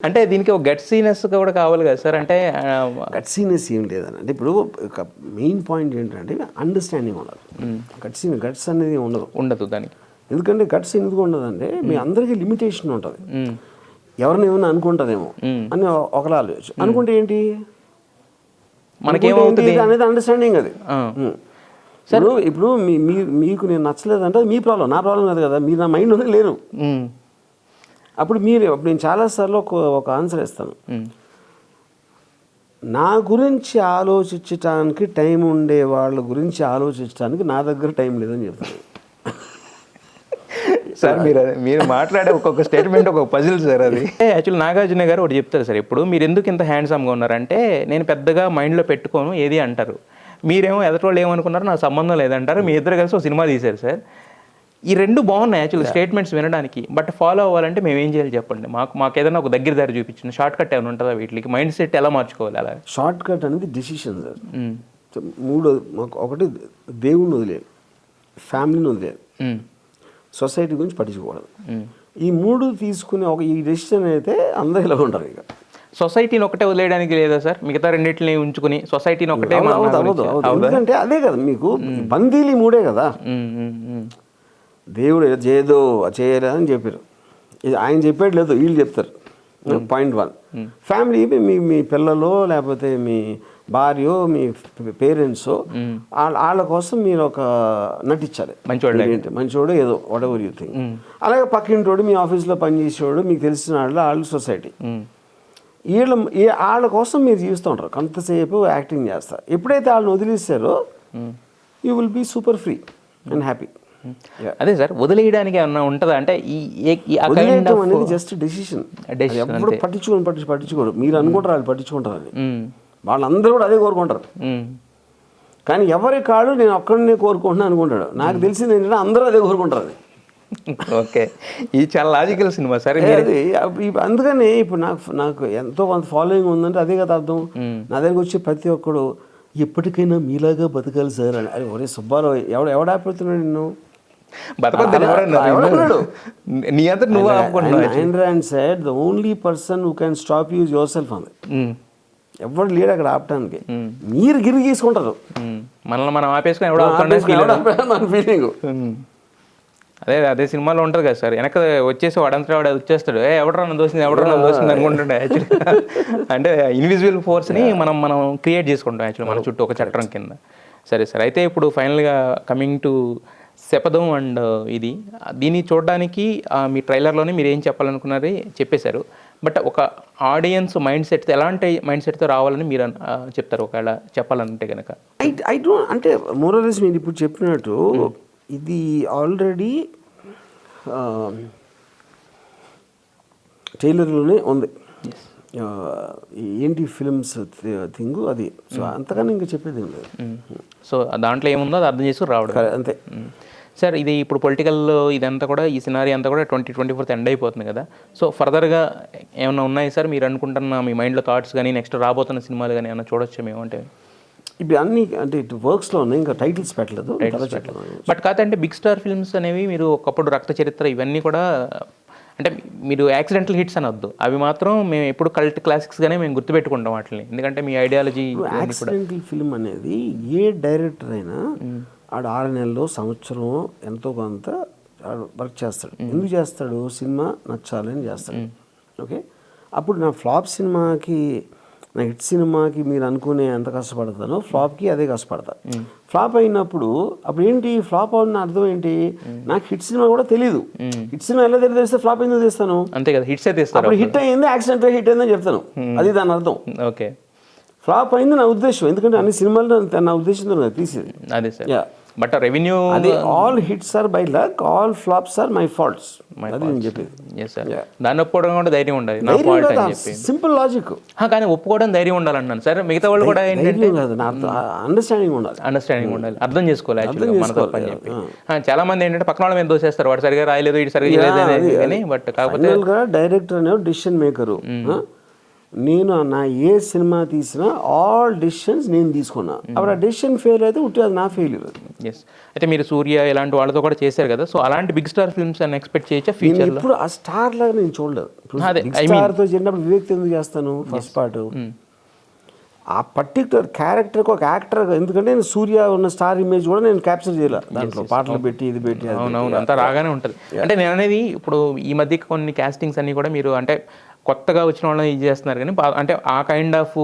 అంటే దీనికి ఒక గట్సీనెస్ కూడా కావాలి కదా సార్? అంటే ఆ, గట్సీనెస్ ఏం లేదని అంటే ఇప్పుడు ఒక మెయిన్ పాయింట్ ఏంటంటే అండర్స్టాండింగ్ ఉండాలి. గట్సీ గట్స్ అనేది ఉండదు. ఉండదు దానికి. ఎందుకంటే గట్స్ ఎందుకు ఉండదంటే మీ అందరికీ లిమిటేషన్ ఉంటుంది. ఎవరిని ఏమైనా అనుకుంటుందేమో అని ఒకలా ఆలోచన అనుకుంటే ఏంటి? మనకేమవుతుంది? అనేది అండర్స్టాండింగ్ అది. ఇప్పుడు ఇప్పుడు మీకు నేను నచ్చలేదంటే మీ ప్రాబ్లం నా ప్రాబ్లం కాదు కదా. మీరు నా మైండ్లోనే లేరు. అప్పుడు మీరు అప్పుడు నేను చాలాసార్లు ఒక ఒక ఆన్సర్ ఇస్తాను. నా గురించి ఆలోచించటానికి టైం ఉండే వాళ్ళ గురించి ఆలోచించడానికి నా దగ్గర టైం లేదని చెప్తాను. సార్ మీరు అదే- మీరు మాట్లాడే ఒక్కొక్క స్టేట్మెంట్ ఒక్కొక్క పజిల్ సార్ అది. యాక్చువల్ నాగార్జున గారు ఒకటి చెప్తారు సార్ ఇప్పుడు మీరు ఎందుకు ఇంత హ్యాండ్సమ్గా ఉన్నారంటే నేను పెద్దగా మైండ్లో పెట్టుకోను ఏది అంటారు? మీరేమో ఎదటోళ్ళు ఏమనుకున్నారు నాకు సంబంధం లేదంటారు మీ ఇద్దరు కలిసి ఒక సినిమా తీశారు సార్. ఈ రెండు బాగున్నాయి యాక్చువల్ స్టేట్మెంట్స్ వినడానికి బట్ ఫాలో అవ్వాలంటే మేము ఏం చేయాలి చెప్పండి? మాకు మాకు ఏదైనా ఒక దగ్గర దారి చూపించండి. షార్ట్ కట్ ఏమైనా ఉంటుందా వీటికి? మైండ్ సెట్ ఎలా మార్చుకోవాలి అలా షార్ట్ కట్ అనేది డిసిషన్ సార్ మూడు మాకు ఒకటి దేవుణ్ణి వదిలేదు ఫ్యామిలీని వదిలేదు. సొసైటీ గురించి పట్టించుకోవడం మ్మ్. ఈ మూడు తీసుకునే ఒక ఈ డెసిషన్ అయితే అందరూ ఇలా ఉంటారు ఇక. సొసైటీని ఒకటే వదిలేయడానికి లేదా సార్ మిగతా రెండింటిని ఉంచుకుని సొసైటీని ఒకటే. ఎందుకంటే అదే కదా మీకు బందీలు ఈ మూడే కదా. మ్మ్. దేవుడు చేయదు చేయలేదని చెప్పారు. ఇది ఆయన చెప్పేది లేదు వీళ్ళు చెప్తారు. Point one. ఫ్యామిలీ మీ మీ పిల్లలు లేకపోతే మీ భార్యో మీ పేరెంట్స్ వాళ్ళ వాళ్ళ కోసం మీరు ఒక నటించాలి. ఏంటి? మంచివాడు ఏదో వాట్ ఎవర్ యూ థింక్ అలాగే పక్కింటోడు మీ ఆఫీస్లో పనిచేసేవాడు మీకు తెలిసిన వాళ్ళు వాళ్ళు సొసైటీ. వీళ్ళ వాళ్ళ కోసం మీరు జీవిస్తూ ఉంటారు. కొంతసేపు యాక్టింగ్ చేస్తారు. ఎప్పుడైతే వాళ్ళని వదిలేస్తారో you will be super free and happy అదే సార్ వదిలేయడానికి ఏమన్నా ఉంటుందా? అంటే ఈ అనేది జస్ట్ డెసిషన్ ఎప్పుడు. పట్టించుకోని పట్టించు పట్టించుకోరు మీరు అనుకుంటారు వాళ్ళు పట్టించుకుంటారు అది. మ్మ్. వాళ్ళందరూ కూడా అదే కోరుకుంటారు. మ్మ్. కానీ ఎవరి కాడు నేను ఒక్కడినే కోరుకుంటున్నాను అనుకుంటాడు. నాకు తెలిసింది ఏంటంటే అందరూ అదే కోరుకుంటారు అది. ఓకే. ఇది చాలా లాజికల్ సినిమా సార్ అందుకని ఇప్పుడు నాకు నాకు ఎంతో కొంత ఫాలోయింగ్ ఉందంటే అదే కదా అర్థం. నా దగ్గరికి వచ్చి ప్రతి ఒక్కడు ఎప్పటికైనా మీలాగా బతకాలి సార్ అని. అరే ఒరే సుబ్బారావు ఎవడు ఎవడు ఆపుతున్నాడు నిన్ను? నీ అంతా నువ్వు ఆపుకుంటున్నావు said the only person who can stop use yourself hmm. ఎవడు లేడు అక్కడ ఆపటానికి. మీరు గిరి గీసుకుంటారు. మ్మ్. మనల్ని మనం ఆపేసుకొని మన ఫీలింగ్. అదే అదే సినిమాలో ఉంటుంది కదా సార్. వెనక వచ్చేసి వాడంతా వాడు వచ్చేస్తాడు. ఏ ఎవడరా నన్ను దోసింది? ఎవడరా నన్ను దోసింది? అనుకుంటుండే యాక్చువల్గా అంటే ఇన్విజిబుల్ ఫోర్స్ని మనం మనం క్రియేట్ చేసుకుంటాం యాక్చువల్లీ మన చుట్టూ ఒక చట్టం కింద. సరే సార్. అయితే ఇప్పుడు ఫైనల్గా కమింగ్ టు శపథం అండ్ ఇది. దీన్ని చూడడానికి మీ ట్రైలర్లోనే మీరు ఏం చెప్పాలనుకున్నది చెప్పేశారు. బట్ ఒక ఆడియన్స్ మైండ్ సెట్ ఎలాంటి మైండ్ సెట్తో రావాలని మీరు చెప్తారు ఒకవేళ చెప్పాలంటే కనుక ఐ ఐ డోంట్ అంటే మోరలెస్ మీరు ఇప్పుడు చెప్పినట్టు ఇది ఆల్రెడీ టైలర్లోనే ఉంది. ఏంటి ఫిల్మ్స్ థింగ్ అది. సో అంతకన్నా ఇంకా చెప్పేది లేదు. సో దాంట్లో ఏముందో అది అర్థం చేసుకుని రావడం అంతే. సార్ ఇది ఇప్పుడు పొలిటికల్ ఇదంతా కూడా ఈ సినారీ అంతా కూడా ట్వంటీ ట్వంటీ ఫోర్త్ ఎండ్ అయిపోతుంది కదా. సో ఫర్దర్గా ఏమైనా ఉన్నాయి సార్? మీరు అనుకుంటున్న మీ మైండ్లో థాట్స్ కానీ నెక్స్ట్ రాబోతున్న సినిమాలు కానీ ఏమైనా చూడొచ్చు మేము అంటే? ఇప్పుడు అన్ని అంటే ఇటు వర్క్స్లో ఉన్నాయి ఇంకా టైటిల్స్ పెట్టలేదు బట్ కాదంటే బిగ్ స్టార్ ఫిల్మ్స్ అనేవి మీరు ఒకప్పుడు రక్త చరిత్ర ఇవన్నీ కూడా అంటే మీరు యాక్సిడెంటల్ హిట్స్ అనొద్దు. అవి మాత్రం మేము ఎప్పుడు కల్ట్ క్లాసిక్స్గానే మేము గుర్తుపెట్టుకుంటాం వాటిని ఎందుకంటే మీ ఐడియాలజీ యాక్సిడెంటల్ ఫిల్మ్ అనేది ఏ డైరెక్టర్ అయినా ఆడు ఆరు నెలలు సంవత్సరం ఎంతో కొంత ఆడు వర్క్ చేస్తాడు. ఎందుకు చేస్తాడు? సినిమా నచ్చాలని చేస్తాడు. ఓకే? అప్పుడు నా ఫ్లాప్ సినిమాకి నా హిట్ సినిమాకి మీరు అనుకునే ఎంత కష్టపడతానో ఫ్లాప్కి అదే కష్టపడతా. ఫ్లాప్ అయినప్పుడు అప్పుడు ఏంటి? ఫ్లాప్ అవుతున్న అర్థం ఏంటి? నాకు హిట్ సినిమా కూడా తెలియదు హిట్ సినిమా ఎలా తెలియదు తెలిస్తే ఫ్లాప్ ఎందుకు చేస్తాను అంతే కదా హిట్స్ అప్పుడు హిట్ అయ్యింది యాక్సిడెంట్ హిట్ అయిందని చెప్తాను. అది దాని అర్థం. ఓకే. ఫ్లాప్ అయింది నా ఉద్దేశం. ఎందుకంటే అన్ని సినిమాలు నా- ఉద్దేశంతో తీసేది. అదే సార్. బట్ రెవెన్యూ అది all hits are by luck all flops are my faults అది నేను చెప్పేది. ఎస్ సార్ దాన్ని ఒప్పుకోవడం కూడా ధైర్యం ఉండాలి. నా ఫాల్ట్ అని చెప్పి సింపుల్ లాజిక్ కానీ ఒప్పుకోవడం ధైర్యం ఉండాలన్నాను. సార్ మిగతా వాళ్ళు కూడా ఏంటంటే అండర్స్టాండింగ్ ఉండాలి. అండర్స్టాండింగ్ ఉండాలి. అర్థం చేసుకోవాలి యాక్చువల్గా మన తప్పు అని చెప్పి. ఆ, చాలా మంది ఏంటంటే పక్కన వాళ్ళ మీద దోసేస్తారు. వాడు సరిగా రాయలేదు ఇటు సరిగా చేయలేదు అని బట్ కాకపోతే డైరెక్టర్ అనే డిసిషన్ మేకరు నేను నా ఏ సినిమా తీసినా ఆల్ డెసిషన్స్ నేను తీసుకున్నా. అప్పుడు ఆ డెసిషన్ ఫెయిల్ అయితే ఉంటే అది నా ఫెయిల్యూర్ అది ఎస్ అయితే మీరు సూర్య ఇలాంటి వాళ్ళతో కూడా చేశారు కదా సో అలాంటి బిగ్ స్టార్ ఫిల్మ్స్ అని ఎక్స్పెక్ట్ చేయొచ్చా నేను ఫ్యూచర్లో ఎప్పుడు ఆ స్టార్ లాగా నేను చూడలేదు. ఇప్పుడు స్టార్తో చేసినప్పుడు వివేక్ ఎందుకు చేస్తాను ఫస్ట్ పార్ట్ ఆ పర్టికులర్ క్యారెక్టర్కి ఒక యాక్టర్ ఎందుకంటే నేను సూర్య ఉన్న స్టార్ ఇమేజ్ కూడా నేను క్యాప్చర్ చేయలే. దాంట్లో పాటలు పెట్టి ఇది పెట్టి. అవునవును అంతా రాగానే ఉంటుంది. అంటే నేను అనేది ఇప్పుడు ఈ మధ్య కొన్ని కాస్టింగ్స్ అన్ని కూడా మీరు అంటే కొత్తగా వచ్చిన వాళ్ళని ఇది చేస్తున్నారు కానీ అంటే ఆ కైండ్ ఆఫ్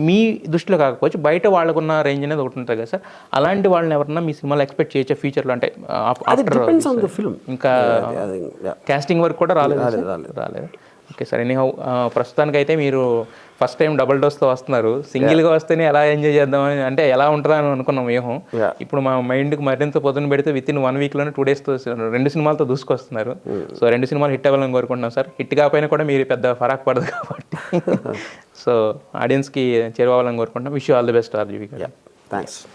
మీ దృష్టిలో కాకపోవచ్చు బయట వాళ్ళకున్న రేంజ్ అనేది ఒకటి ఉంటుంది కదా సార్ అలాంటి వాళ్ళని ఎవరన్నా మీ సినిమాలో ఎక్స్పెక్ట్ చేయొచ్చా ఫ్యూచర్లో అంటే ఆఫ్టర్ ఇంకా. కాస్టింగ్ వర్క్ కూడా? రాలేదు. రాలేదు ఓకే సార్ ఎనీ ప్రస్తుతానికైతే మీరు ఫస్ట్ టైం డబుల్ డోస్తో వస్తున్నారు. సింగిల్గా వస్తేనే ఎలా ఎంజాయ్ చేద్దామని అంటే ఎలా ఉంటుందా అని అనుకున్నాం వ్యూహం. ఇప్పుడు మా మైండ్కి మరింత పొద్దున పెడితే విత్ ఇన్ వన్ వీక్లోనే టూ డేస్తో రెండు సినిమాలతో దూసుకొస్తున్నారు. సో రెండు సినిమాలు హిట్ అవ్వాలని కోరుకుంటున్నాం సార్. హిట్ కాకపోయినా కూడా మీరు పెద్ద ఫరాక్ పడదు కాబట్టి. సో ఆడియన్స్కి చేరువవ్వాలని కోరుకుంటున్నాం. Wish all the best RGV thanks